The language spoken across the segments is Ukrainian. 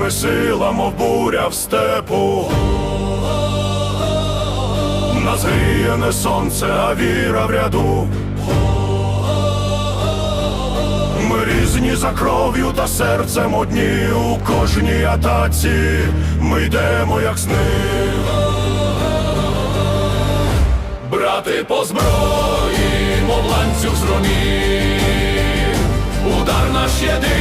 ми сила, мов буря в степу. Нас гріє не сонце, а віра в ряду. Ми різні за кров'ю та серцем одні у кожній атаці. Ми йдемо, як сни. Брати по зброї, мов ланцюг з ромів. Удар наш єдиний,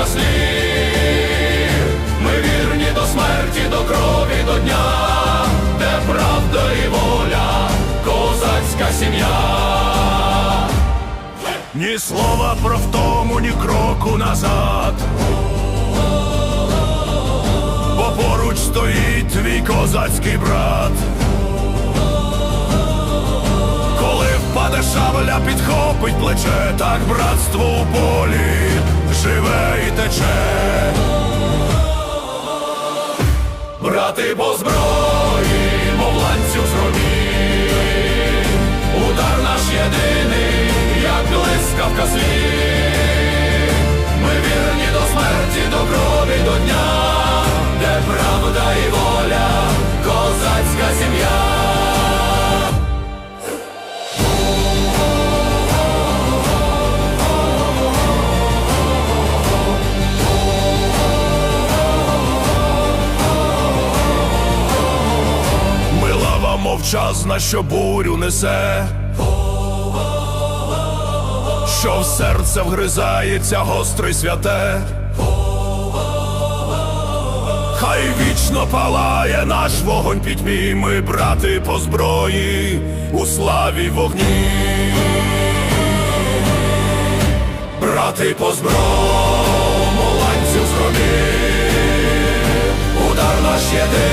блискавка слів. Ми вірні до смерті, до крові, до дня, де правда і воля, козацька сім'я. Ні слова про втому, ні кроку назад. Бо поруч стоїть твій козацький брат. Коли впаде шабля, підхопить плече, так братство у полі тече. Брати по зброї, мовчазна, що бурю несе, що в серце вгризається гостре святе. Хай вічно палає наш вогонь пітьмі, ми брати по зброї у славі вогні. Брати по зброму ланцюг зробив, удар наш єдиний,